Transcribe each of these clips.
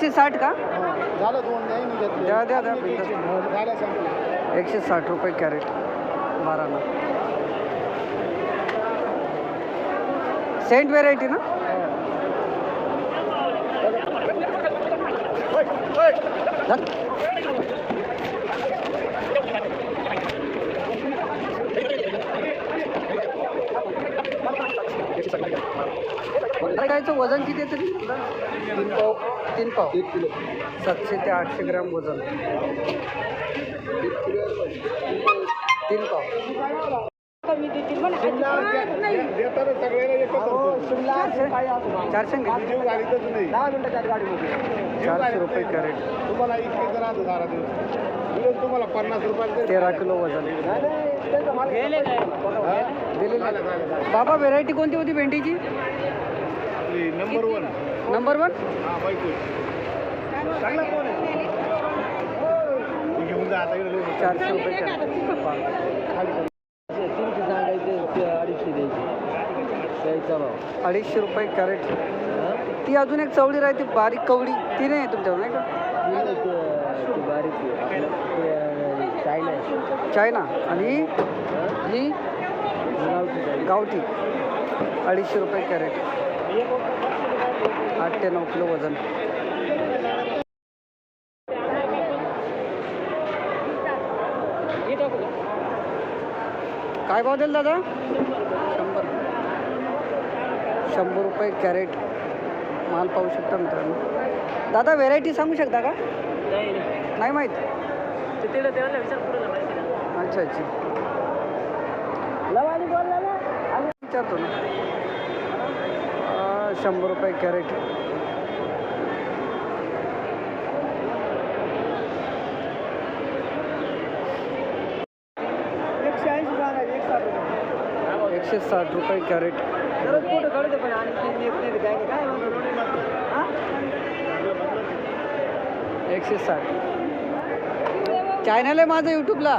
एकशे साठ का? झालं दोन नाही द्या द्या द्या संपलं एकशे साठ रुपये कॅरेट. बाराना सेंट व्हेरायटी ना? धर. गायचं वजन किती तरी? तीन पाव. तीन पाव एक किलो. सातशे ते आठशे ग्रॅम वजन. तीन पाव. चारशे मी घे. जीव घालीतच नाही दहा मिनिटाच्या गाडी चारशे रुपये कॅरेट. तुम्हाला इतके जर आज दिलं तुम्हाला पन्नास रुपयाला तेरा किलो वजन दिलेलं. आहे. बाबा व्हेरायटी कोणती होती भेंडीची? नंबर वन नंबर वन हा चारशे रुपये. तीनशे सांगायचे अडीचशे द्यायचे. द्यायचा भाव. अडीचशे रुपये कॅरेट. ती अजून एक चवळी राहते बारीक कवडी ती नाही आहे तुमच्याकडे नाही का? ते ते बारीक आहे. आपलं ते चायना आणि? हां? ही. गावठी. अडीचशे रुपये कॅरेट. आठ ते नऊ किलो वजन. काय भाव देईल दादा? शंभर. शंभर रुपये कॅरेट. माल पाहू शकता मित्रांनो. दादा व्हेरायटी सांगू शकता का? नाही माहीत? अच्छा अच्छा. विचारतो ना. शंभर रुपये कॅरेट. एकशे साठ एकशे साठ रुपये कॅरेट. एकशे साठ. चॅनल आहे माझं यूट्यूबला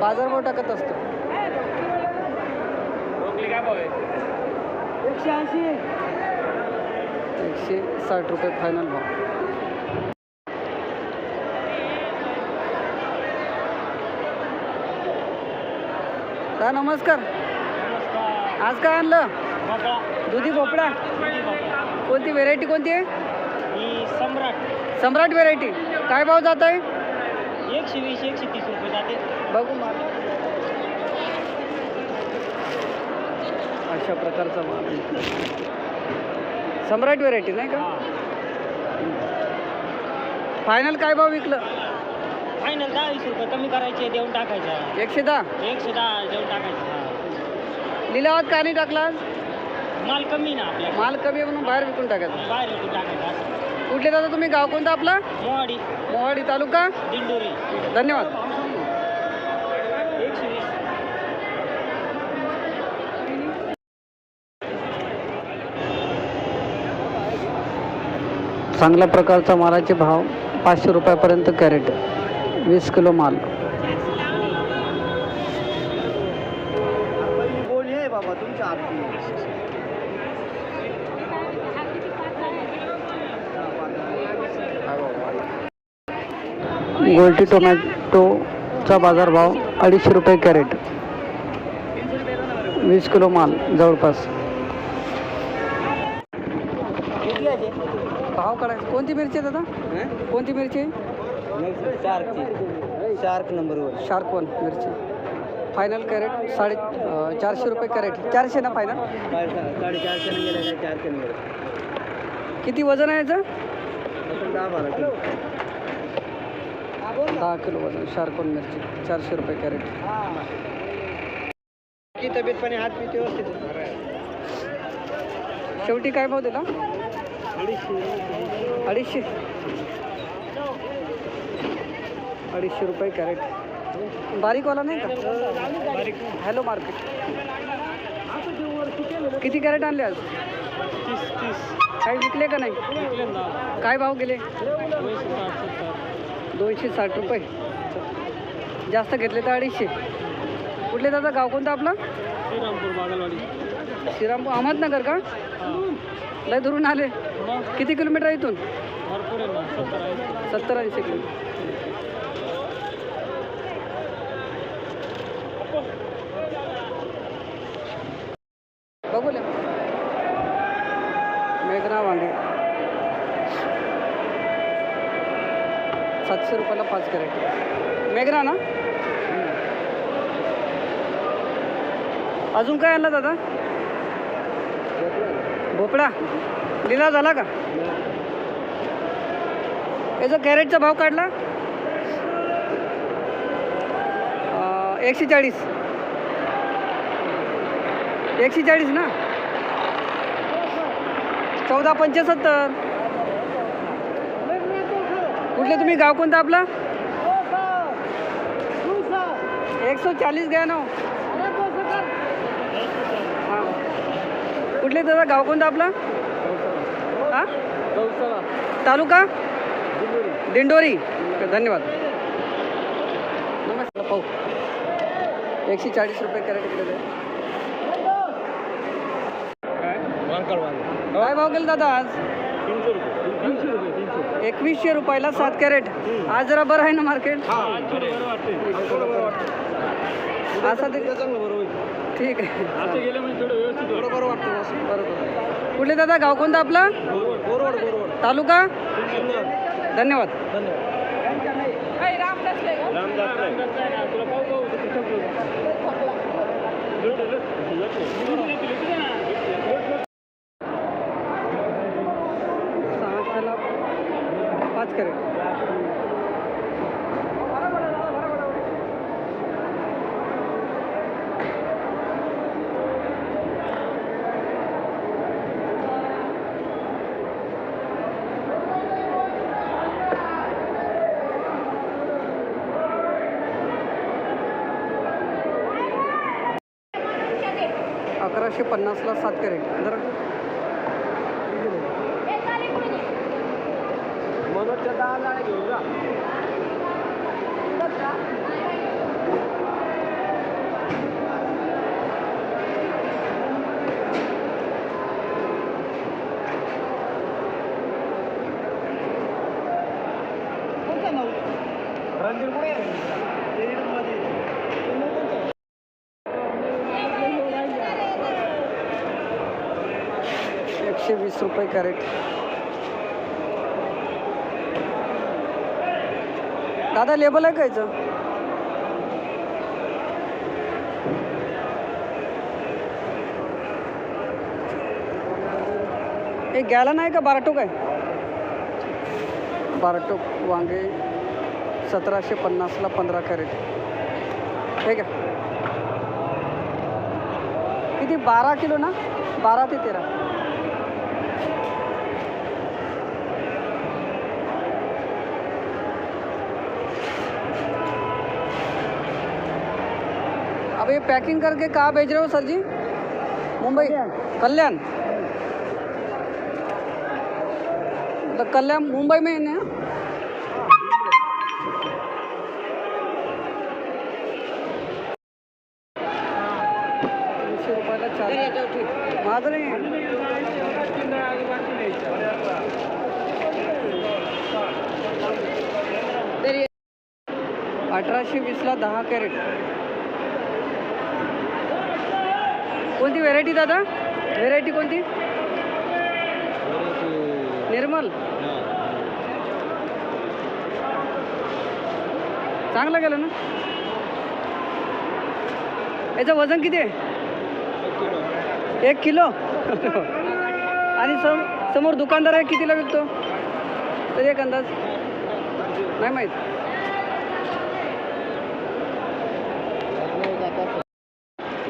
बाजारभाव टाकत असतो. एकशे ऐंशी. एकशे साठ रुपये फायनल भाव. दा नमस्कार. आज काय आणलं? दुधी भोपळा? कोणती व्हेरायटी कोणती आहे? सम्राट. सम्राट व्हेरायटी काय भाव जात आहे एकशे वीस एकशे तीस रुपये जाते. बघू अशा प्रकारचा माल. आहे. सम्राट व्हेरायटी नाही का? फायनल काय भाव विकलं? फायनल दहा वीस रुपये कमी करायचे देऊन टाकायचा. एकशे दहा? एकशे दहा देऊन टाकायचा लिलावात का नाही टाकला माल कमी ना आपल्या माल कमी आहे म्हणून बाहेर विकून टाकायचा बाहेर विकून टाकायचा कुठले दादा तुम्ही? गाव कोणतं आपला? मोवाडी मोहाडी तालुका? दिंडोरी. धन्यवाद एकशे वीस चांगल्या प्रकारचा मालाचे भाव पाचशे रुपयापर्यंत कॅरेट वीस किलो माल. गोल्टी टोमॅटोचा बाजारभाव अडीचशे रुपये कॅरेट वीस किलो माल जवळपास किती आहे भाव काढायचा कोणती मिरची आहे दादा? कोणती मिरची? आहे शार्कची. शार्क नंबरवर शार्क वन मिरची. फायनल कॅरेट साडे अं, चारशे रुपये कॅरेट चारशे ना फायनल साडेचारशे ने गेलं काय चारशे किती वजन आहे याचं? दहा बारा किलो. दहा किलो वजन शार्क वन मिरची. चारशे रुपये कॅरेट तब्येत पाणी हात पिते व्यवस्थित शेवटी काय भाव दिला? अडीचशे. अडीचशे रुपये कॅरेट. बारीकवाला नाही का? Hello market. किती कॅरेट आणले आज? तीस तीस काही विकले का नाही? काय भाव गेले? दोनशे साठ रुपये. जास्त घेतले तर अडीचशे. कुठले दादा गाव कोणतं आपलं? श्रीरामपूर बागलवाडी. श्रीरामपूर अहमदनगर का? लय दुरून आले. किती किलोमीटर आहे इथून? सत्तर ऐंशी किलो बघू ले मेघना वांगे सातशे रुपयाला पाच कॅरेट. मेघना ना? अजून काय आणलं दादा? भोपळा. लिला झाला का? याचा कॅरेटचा भाव काढला? एकशे चाळीस. एकशे चाळीस ना? चौदा पंच्याहत्तर कुठले तुम्ही? गाव कोणतं आपलं? एकशे चाळीस घ्या ना हो. हां. कुठले दादा गाव कोणतं आपलं? हां तालुका? दिंडोरी. धन्यवाद. नमस्कार. पाहू. एकशे चाळीस रुपये कॅरेट इकडे काय? भाव गेला दादा आज? एकवीसशे रुपयाला सात कॅरेट. आज जरा बरं आहे ना मार्केट असं ते ठीक आहे. वाटतं बरोबर. कुठले दादा? गाव कोणतं आपलं? तालुका? धन्यवाद. पाच करेल. एकशे पन्नासला सात कॅरेट जर वीस रुपये कॅरेट. दादा लेबल आहे का याचं? हे घ्यायला नाही का बाराटोक आहे? बाराटोक वांगे सतराशे पन्नासला पंधरा कॅरेट. हे का किती? बारा किलो ना? बारा ते तेरा. ये पैकिंग करके कहाँ भेज रहे हो सर जी? मुंबई? कल्याण। तो कल्याण मुंबई में है ना? अठराशे वीसला दहा कॅरेट। कोणती व्हेरायटी दादा? व्हेरायटी कोणती? निर्मल. चांगलं गेलं ना? याचं वजन किती आहे? एक किलो. आणि सम समोर दुकानदार आहे कितीला विकतो? तरी एक अंदाज. नाही माहीत.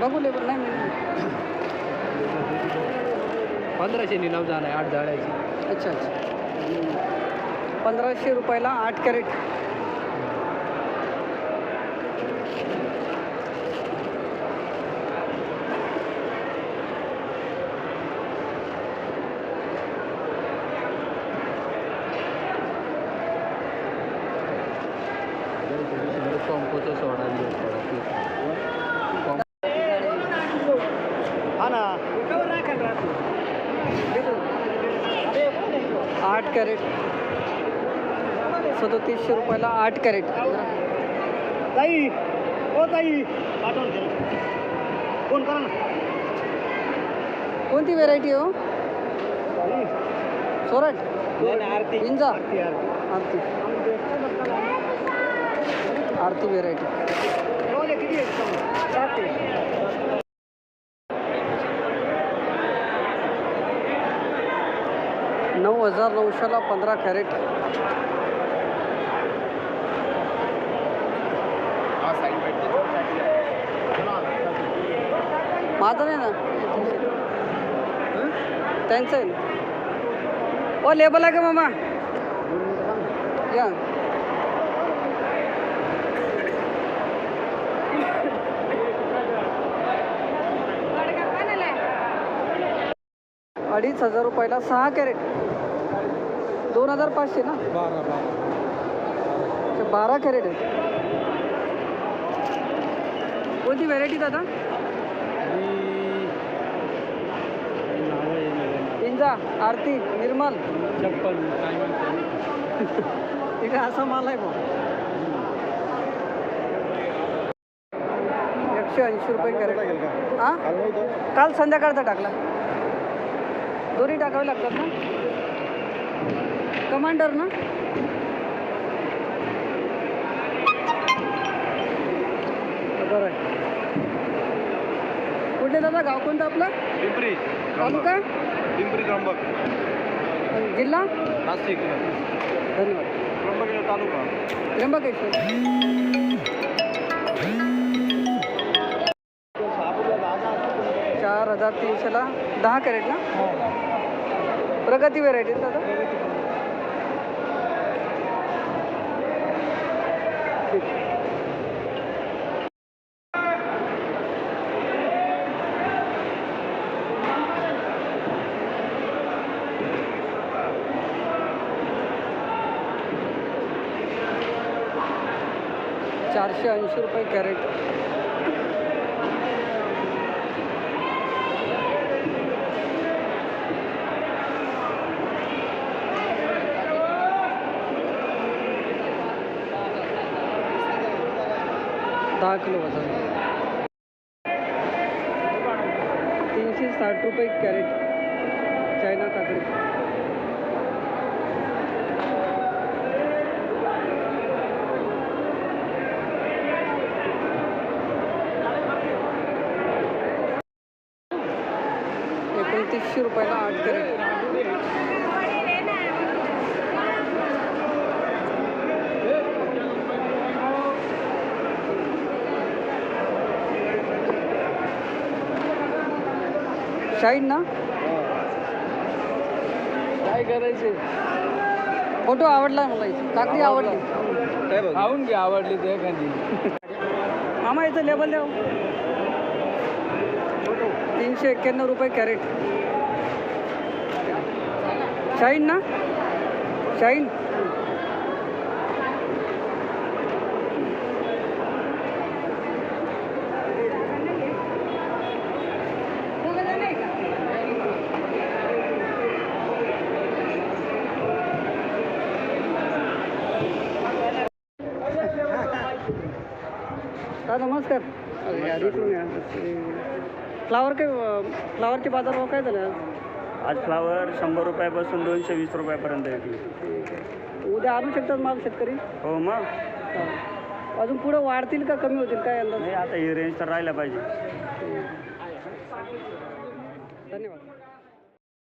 बघू लेबर नाही माहिती. पंधराशे निलाव झाला आहे आठ जाळ्याची अच्छा अच्छा. पंधराशे रुपयाला आठ कॅरेट पंपोचं सोडा हा ना आठ कॅरेट. सदोतीसशे रुपयाला आठ कॅरेट. ताई हो ताई. पाठवून फोन करा ना. कोणती व्हेरायटी हो? ताई. सोरट. आरती. इंजा आरती आरती. व्हेरायटी किती आहेत सात आहे. नऊ हजार नऊशेला पंधरा कॅरेट. माझं नाही ना? त्यांचं आहे ना? ओ लेबल आहे का मामा? या. अडीच हजार रुपयाला सहा कॅरेट. दोन हजार पाचशे ना? बारा बारा. बारा कॅरेट आहे कोणती व्हेरायटी दादा इंजा आरती निर्मल. चप्पल इकडे असा माल आहे मग एकशे ऐंशी रुपये कॅरेट. हा? काल संध्याकाळचा टाकला. दोन्ही टाकावे लागतात ना? कमांडर ना? बरं आहे. कुठले दादा गाव कोणतं आपलं? पिंपरी तालुका? पिंपरी त्र्यंबक जिल्हा? नाशिक. धन्यवाद. त्र्यंबकेश्वर तालुका. त्र्यंबकेश्वर. चार हजार तीनशेला दहा कॅरेट ना? प्रगती व्हेरायटी दादा? चारशे ऐंशी रुपये कॅरेट. दहा किलो वज़न तीनशे साठ रुपये कॅरेट। चायना काकडी एकोणतीसशे रुपयाला आठ कॅरेट। शाईन ना? काय करायचे फोटो आवडला मला इथे. काकडी आवडली. खाऊन घे आवडली ते एखादी. मामा याचं लेबल द्या. तीनशे एक्क्याण्णव रुपये कॅरेट. शाईन ना? शाईन हा नमस्कार. फ्लावर काय फ्लावरचे बाजारभाव काय झाले आज? फ्लावर शंभर रुपयापासून दोनशे वीस रुपयापर्यंत आहे. उद्या आणू शकतात माल शेतकरी? हो मग. अजून पुढं वाढतील का कमी होतील? काय अंदाज? नाही आता ही रेंज तर राहायला पाहिजे. धन्यवाद.